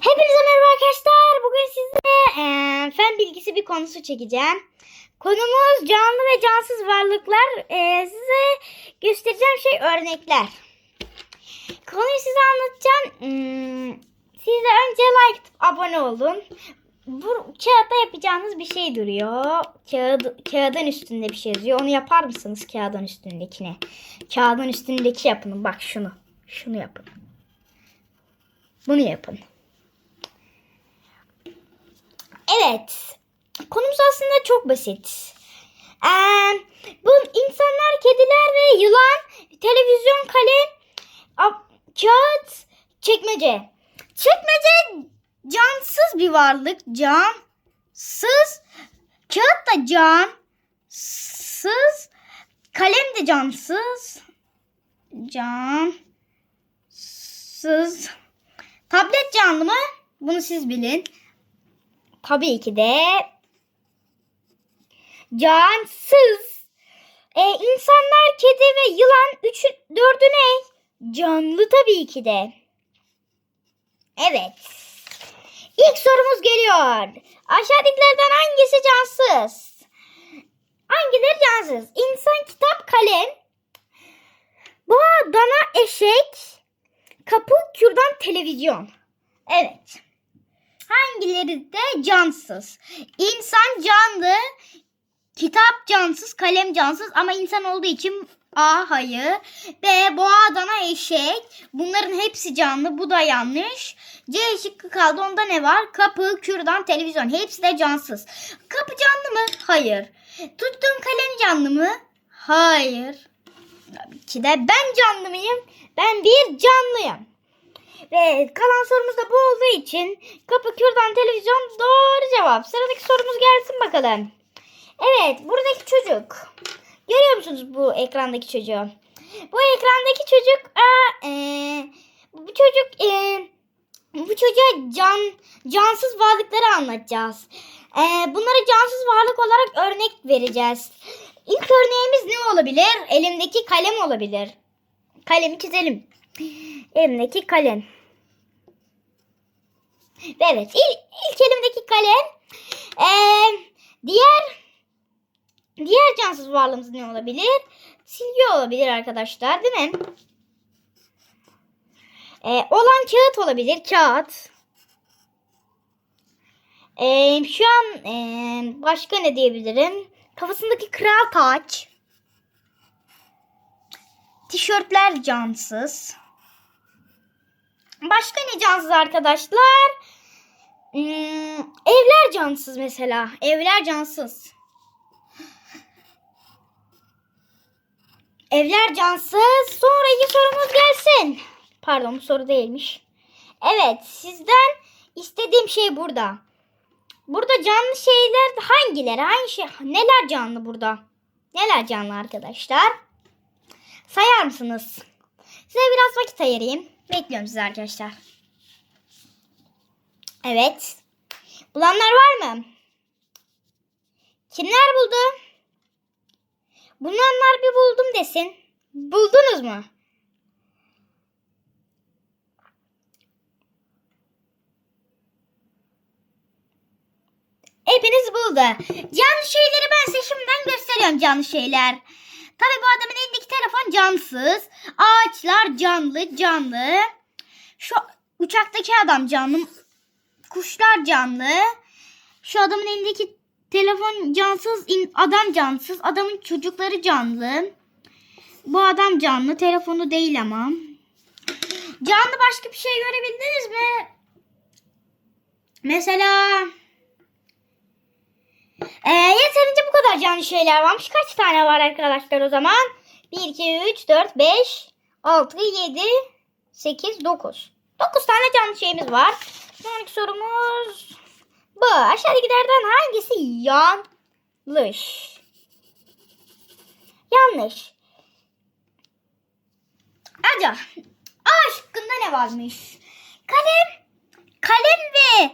Hepinize merhaba arkadaşlar. Bugün size eee, fen bilgisi bir konusu çekeceğim. Konumuz canlı ve cansız varlıklar. Eee, size göstereceğim şey örnekler. Konuyu size anlatacağım. Hmm, siz de önce like abone olun. Bu kağıtta yapacağınız bir şey duruyor. Kağıt, kağıdın üstünde bir şey yazıyor. Onu yapar mısınız kağıdın üstündekine? Kağıdın üstündeki yapın. Bak şunu. Şunu yapın. Bunu yapın. Evet. Konumuz aslında çok basit. Ee, bu insanlar, kediler ve yılan, televizyon, kalem, kağıt, çekmece. Çekmece cansız bir varlık. Cansız. Kağıt da cansız. Kalem de cansız. Cansız. Tablet canlı mı? Bunu siz bilin. Tabii ki de cansız. E, insanlar, kedi ve yılan üçü, dördü ne? Canlı tabii ki de. Evet. İlk sorumuz geliyor. Aşağıdakilerden hangisi cansız? Hangileri cansız? İnsan, kitap, kalem. Boğa, dana, eşek. Kapı, kürdan, televizyon. Evet. Hangileri de cansız? İnsan canlı, kitap cansız, kalem cansız ama insan olduğu için A hayır. B boğa, dana, eşek. Bunların hepsi canlı. Bu da yanlış. C şıkkı kaldı. Onda ne var? Kapı, kürdan, televizyon. Hepsi de cansız. Kapı canlı mı? Hayır. Tuttuğum kalem canlı mı? Hayır. Tabii ki de ben canlı mıyım? Ben bir canlıyım. Ve kalan sorumuz da bu olduğu için kapı, kürdan, televizyon doğru cevap. Sıradaki sorumuz gelsin bakalım. Evet buradaki çocuk. Görüyor musunuz bu ekrandaki çocuğu? Bu ekrandaki çocuk aa, eee, bu çocuk eee, bu çocuğa can cansız varlıkları anlatacağız. Eee, bunlara cansız varlık olarak örnek vereceğiz. İlk örneğimiz ne olabilir? Elimdeki kalem olabilir. Kalemi çizelim. Elimdeki kalem. Evet ilk, ilk elimdeki kalem. Ee, diğer diğer cansız varlığımız ne olabilir? Silgi olabilir arkadaşlar değil mi? Ee, olan kağıt olabilir. Kağıt. Ee, şu an ee, başka ne diyebilirim? Kafasındaki kral taç. Tişörtler cansız. Başka ne cansız arkadaşlar? Hmm, evler cansız mesela. Evler cansız. Evler cansız. Sonraki sorumuz gelsin. Pardon soru değilmiş. Evet sizden istediğim şey burada. Burada canlı şeyler hangileri? Hangi şey? Neler canlı burada? Neler canlı arkadaşlar? Sayar mısınız? Size biraz vakit ayırayım. Bekliyorum sizi arkadaşlar. Evet. Bulanlar var mı? Kimler buldu? Bulanlar bir buldum desin. Buldunuz mu? Hepiniz buldu. Canlı şeyleri ben size şimdiden gösteriyorum canlı şeyler. Tabii bu adamın elindeki cansız. Ağaçlar canlı canlı. Şu uçaktaki adam canlı. Kuşlar canlı. Şu adamın elindeki telefon cansız. Adam cansız. Adamın çocukları canlı. Bu adam canlı. Telefonu değil ama. Canlı başka bir şey görebildiniz mi? Mesela... Ee, yeterince bu kadar canlı şeyler varmış. Kaç tane var arkadaşlar o zaman? 1, 2, 3, 4, 5, 6, 7, 8, 9. 9 tane canlı şeyimiz var. Sonraki sorumuz bu. Aşağıdakilerden hangisi yanlış? Yanlış. Acaba A şıkkında ne varmış? Kalem, kalem ve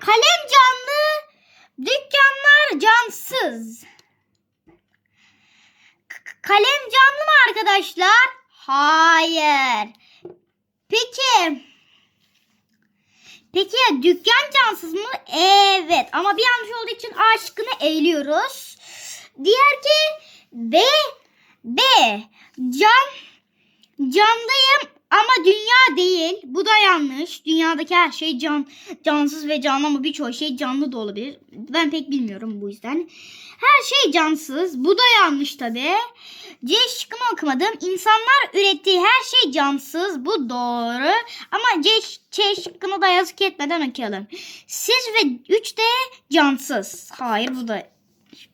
kalem canlı, dükkanlar cansız. Kalem canlı mı arkadaşlar? Hayır. Peki Peki ya dükkan cansız mı? Evet ama bir yanlış olduğu için A şıkkını eğiliyoruz. Diğer ki B. B. Can. Canlıyım ama dünya değil. Bu da yanlış. Dünyadaki her şey can cansız ve canlı ama birçok şey canlı da olabilir. Ben pek bilmiyorum bu yüzden. Her şey cansız. Bu da yanlış tabi. C şıkkımı okumadım. İnsanlar ürettiği her şey cansız. Bu doğru. Ama C, C şıkkını da yazık etmeden okuyalım. Siz ve 3 de cansız. Hayır bu da.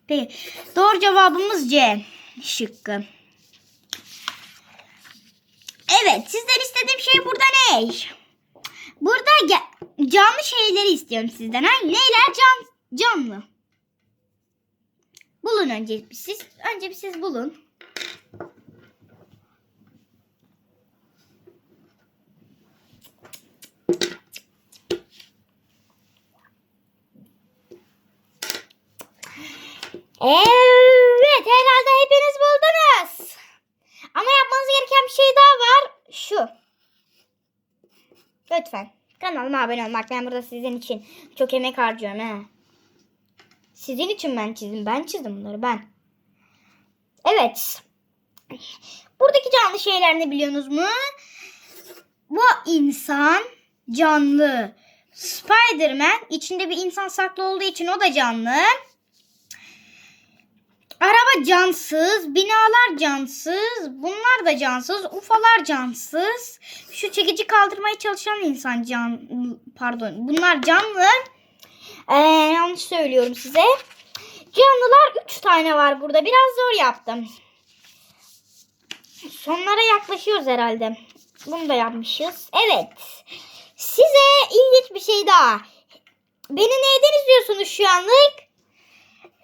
Peki. Doğru cevabımız C şıkkı. Evet sizden istediğim şey burada ne? Burada canlı şeyleri istiyorum sizden. Ha? Neyler can canlı? Bulun önce bir siz. Önce bir siz bulun. Evet herhalde hepiniz buldunuz. Ama yapmanız gereken bir şey daha var. Şu. Lütfen kanalıma abone olmak. Ben burada sizin için çok emek harcıyorum. He. Sizin için ben çizdim. Ben çizdim bunları ben. Evet. Buradaki canlı şeyler ne biliyorsunuz mu? Bu insan canlı. Spiderman içinde bir insan saklı olduğu için o da canlı. Araba cansız, binalar cansız, bunlar da cansız, ufalar cansız. Şu çekici kaldırmaya çalışan insan can, pardon, bunlar canlı. Ee, yanlış söylüyorum size. Canlılar 3 tane var burada. Biraz zor yaptım. Sonlara yaklaşıyoruz herhalde. Bunu da yapmışız. Evet. Size ilginç bir şey daha. Beni neyden izliyorsunuz şu anlık?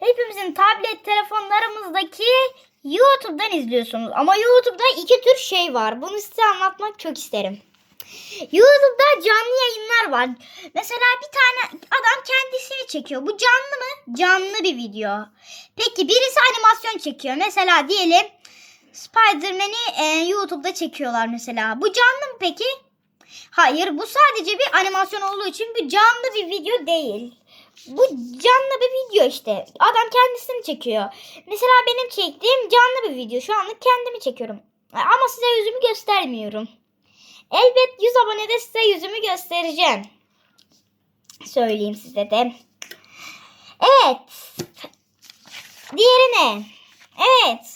Hepimizin tablet telefonlarımızdaki YouTube'dan izliyorsunuz. Ama YouTube'da iki tür şey var. Bunu size anlatmak çok isterim. YouTube'da canlı yayınlar var. Mesela bir tane adam kendisini çekiyor. Bu canlı mı? Canlı bir video. Peki birisi animasyon çekiyor. Mesela diyelim Spider-Man'i e, YouTube'da çekiyorlar mesela. Bu canlı mı peki? Hayır bu sadece bir animasyon olduğu için bir canlı bir video değil. Bu canlı bir video işte. Adam kendisini çekiyor. Mesela benim çektiğim canlı bir video. Şu anlık kendimi çekiyorum. Ama size yüzümü göstermiyorum. Elbet 100 abonede size yüzümü göstereceğim. Söyleyeyim size de. Evet. Diğeri ne? Evet.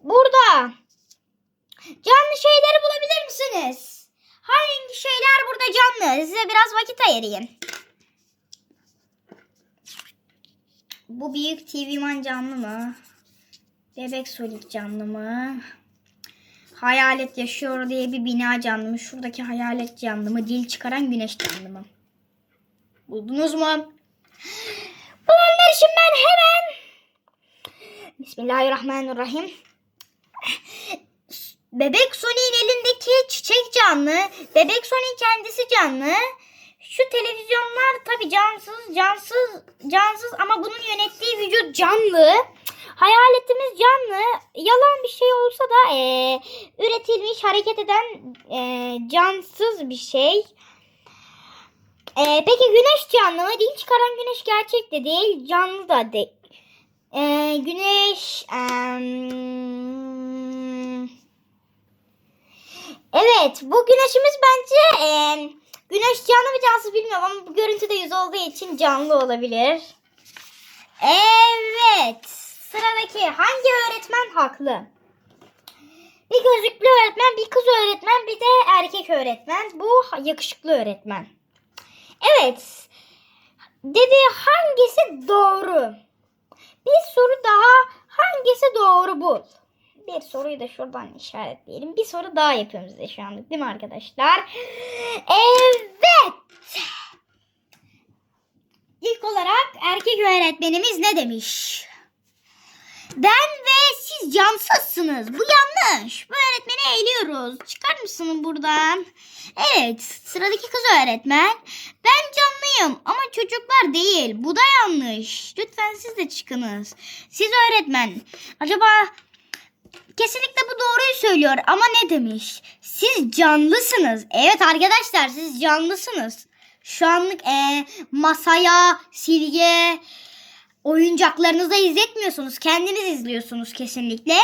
Burada canlı şeyleri bulabilir misiniz? Hangi şeyler burada canlı? Size biraz vakit ayırayım. Bu büyük TV Man canlı mı? Bebek Sonic canlı mı? Hayalet yaşıyor diye bir bina canlı mı? Şuradaki hayalet canlı mı? Dil çıkaran güneş canlı mı? Buldunuz mu? Bulanlar için ben hemen Bismillahirrahmanirrahim. Bebek Sonic'in elindeki çiçek canlı. Bebek Sonic kendisi canlı. Şu televizyonlar tabi cansız, cansız, cansız ama bunun yönettiği vücut canlı. Hayaletimiz canlı. Yalan bir şey olsa da eee, üretilmiş, hareket eden eee, cansız bir şey. Eee, peki güneş canlı mı? Dil çıkaran güneş gerçek de değil, canlı da değil. Eee, güneş... em, Evet, bu güneşimiz bence em, güneş canlı mı cansız bilmiyorum ama bu görüntüde yüz olduğu için canlı olabilir. Evet, sıradaki hangi öğretmen haklı? Bir gözlüklü öğretmen, bir kız öğretmen, bir de erkek öğretmen. Bu yakışıklı öğretmen. Evet, dedi hangisi doğru? Bir soru daha hangisi doğru bul? Bir soruyu da şuradan işaretleyelim. Bir soru daha yapıyoruz size şu anlık değil mi arkadaşlar? Evet. İlk olarak erkek öğretmenimiz ne demiş? Ben ve siz cansızsınız. Bu yanlış. Bu öğretmeni eğiliyoruz. Çıkar mısın buradan? Evet. Sıradaki kız öğretmen. Ben canlıyım ama çocuklar değil. Bu da yanlış. Lütfen siz de çıkınız. Siz öğretmen. Acaba kesinlikle bu doğruyu söylüyor ama ne demiş? Siz canlısınız. Evet arkadaşlar siz canlısınız. Şu anlık e, masaya, silge, oyuncaklarınıza izletmiyorsunuz. Kendiniz izliyorsunuz kesinlikle.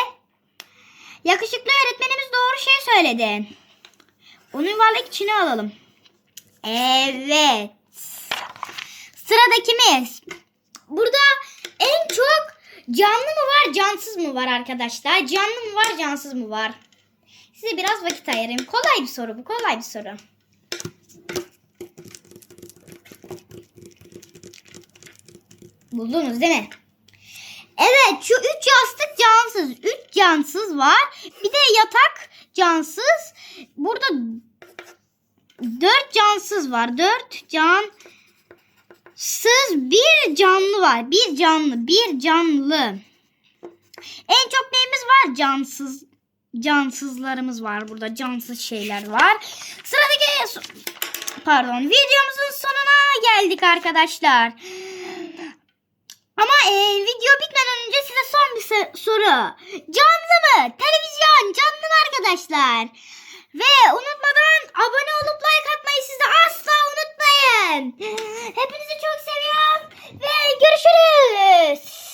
Yakışıklı öğretmenimiz doğru şey söyledi. Onu yuvarlak içine alalım. Evet. Sıradakimiz. Burada canlı mı var, cansız mı var arkadaşlar? Canlı mı var, cansız mı var? Size biraz vakit ayırayım. Kolay bir soru bu, kolay bir soru. Buldunuz değil mi? Evet şu üç yastık cansız. Üç cansız var. Bir de yatak cansız. Burada dört cansız var. Dört cansız bir canlı var. Bir canlı. Bir canlı. En çok neyimiz var? Cansız. Cansızlarımız var burada. Cansız şeyler var. Sıradaki pardon videomuzun sonuna geldik arkadaşlar. Ama e, video bitmeden önce size son bir so- soru. Canlı mı? Televizyon canlı mı arkadaşlar? Ve unutmadan abone olup like unutmayın. Hepinizi çok seviyorum ve görüşürüz.